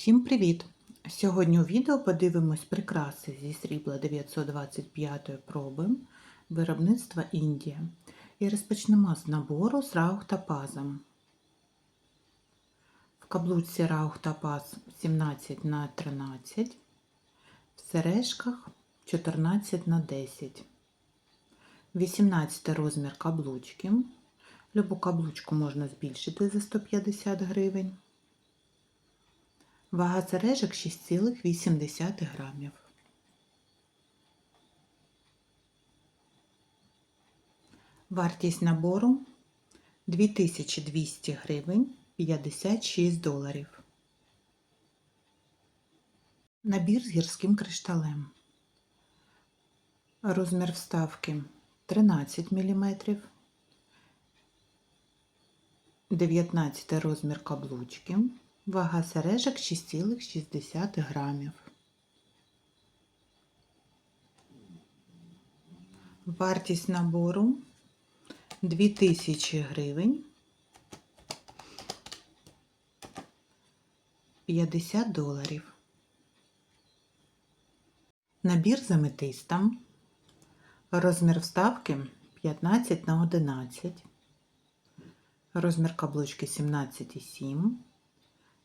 Всім привіт! Сьогодні у відео подивимось прикраси зі срібла 925 проби виробництва Індія. І розпочнемо з набору з раух. В каблучці раух та паз 17 на 13, в сережках 14 на 10, 18 розмір каблучки. Любу каблучку можна збільшити за 150 гривень. Вага сережок 6,8 грамів. Вартість набору 2200 гривень 56 доларів. Набір з гірським кришталем. Розмір вставки 13 мм. 19 розмір каблучки. Вага сережок 6,6 грамів. Вартість набору 2000 гривень 50 доларів. Набір з аметистом. Розмір вставки 15 на 11. Розмір каблучки 17,7.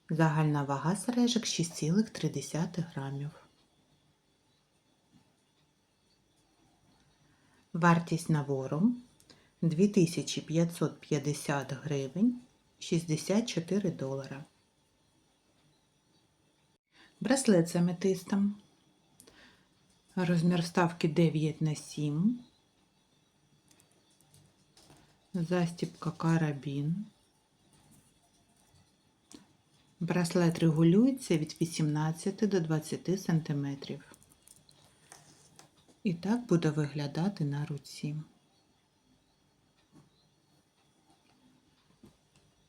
Загальна вага сережок 6,3 грамів. Вартість набору 2550 гривень 64 долара. Браслет з аметистом. Розмір вставки 9 на 7. Застібка карабін. Браслет регулюється від 18 до 20 см. І так буде виглядати на руці.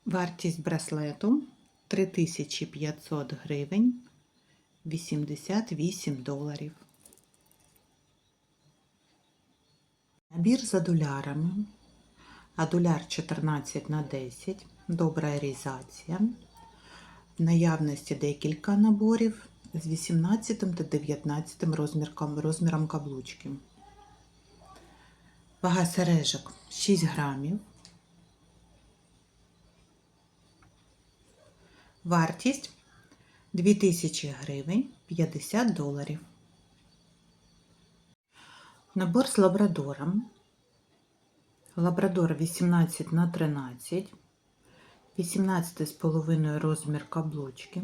Вартість браслету 3500 гривень 88 доларів. Набір з адулярами. Адуляр 14 на 10, добра різація. Наявності декілька наборів з 18 та 19 розміром, розміром каблучки. Вага сережок 6 грамів. Вартість 2000 гривень 50 доларів. Набор з лабрадором. Лабрадор 18 на 13. 18,5 розмір каблучки.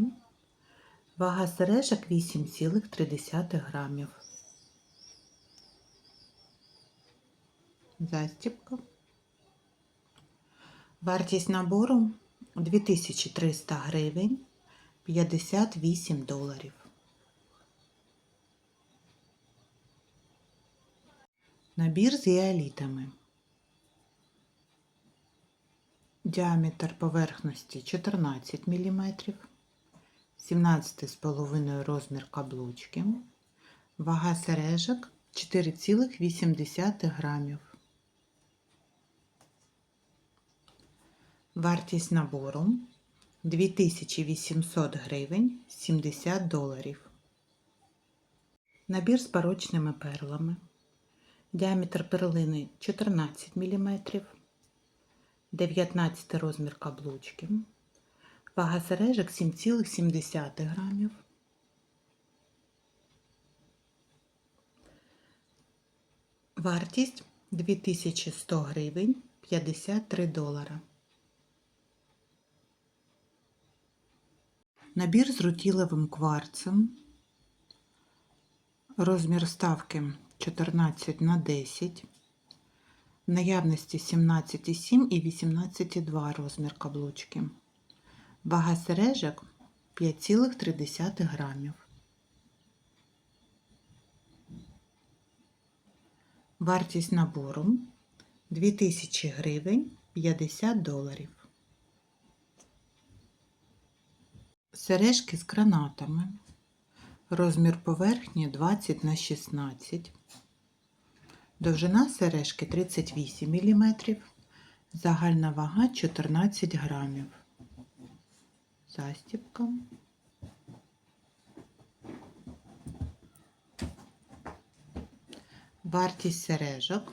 Вага сережок 8,3 грамів. Застібка. Вартість набору 2300 гривень 58 доларів. Набір з іолітами. Діаметр поверхності 14 мм, 17,5 розмір каблучки, вага сережок 4,8 грамів. Вартість набору 2800 гривень 70 доларів. Набір з барочними перлами. Діаметр перлини 14 мм. 19 розмір каблучки, вага сережок 7,7 грамів. Вартість 2100 гривень 53 долара. Набір з рутіловим кварцем. Розмір ставки 14 на 10 в наявності 17,7 і 18,2 розмір каблучки. Вага сережок 5,3 грамів. Вартість набору 2000 гривень 50 доларів. Сережки з гранатами. Розмір поверхні 20 на 16 Довжина сережки 38 мм, загальна вага 14 грамів. Застібка. Вартість сережок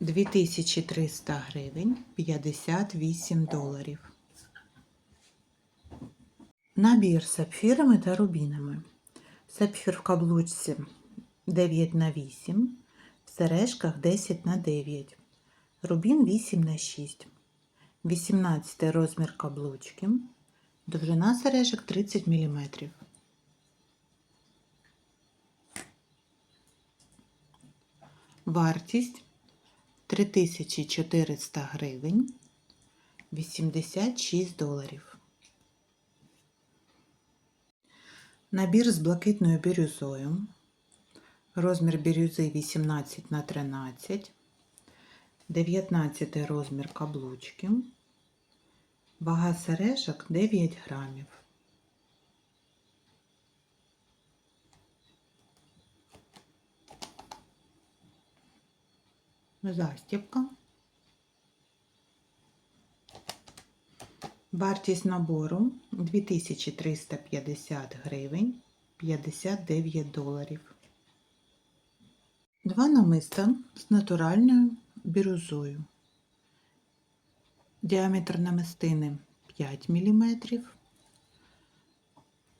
2300 гривень 58 доларів. Набір сапфірами та рубінами. Сапфір в каблучці 9 на 8, в сережках 10 на 9, рубін 8 на 6, 18 розмір каблучки, довжина сережок 30 мм. Вартість 3400 гривень 86 доларів. Набір з блакитною бірюзою. Розмір бірюзи 18 на 13, 19 розмір каблучки, вага сережок 9 грамів. Застібка. Вартість набору 2350 гривень 59 доларів. Два намиста з натуральною бірюзою. Діаметр намистини 5 мм,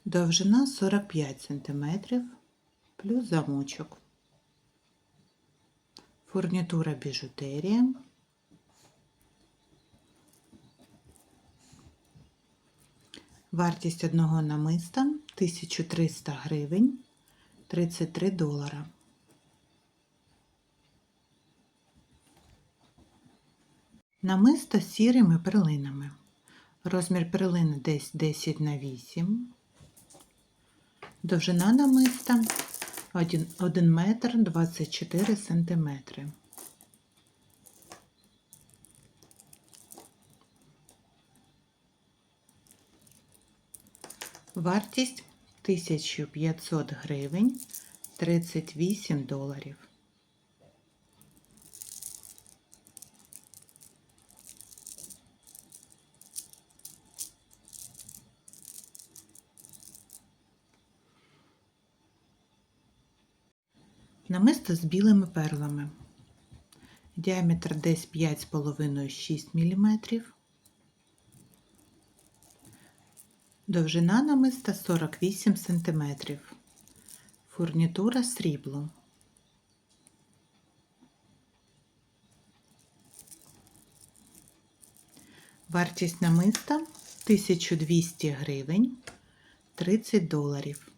довжина 45 см плюс замочок. Фурнітура біжутерія. Вартість одного намиста 1300 гривень 33 долара. Намисто з сірими перлинами. Розмір перлини десь 10 на 8. Довжина намиста 1, 1 метр 24 сантиметри. Вартість 1500 гривень 38 доларів. Намисто з білими перлами. Діаметр десь 5,5-6 мм. Довжина намиста 48 см. Фурнітура срібло. Вартість намиста 1200 гривень 30 доларів.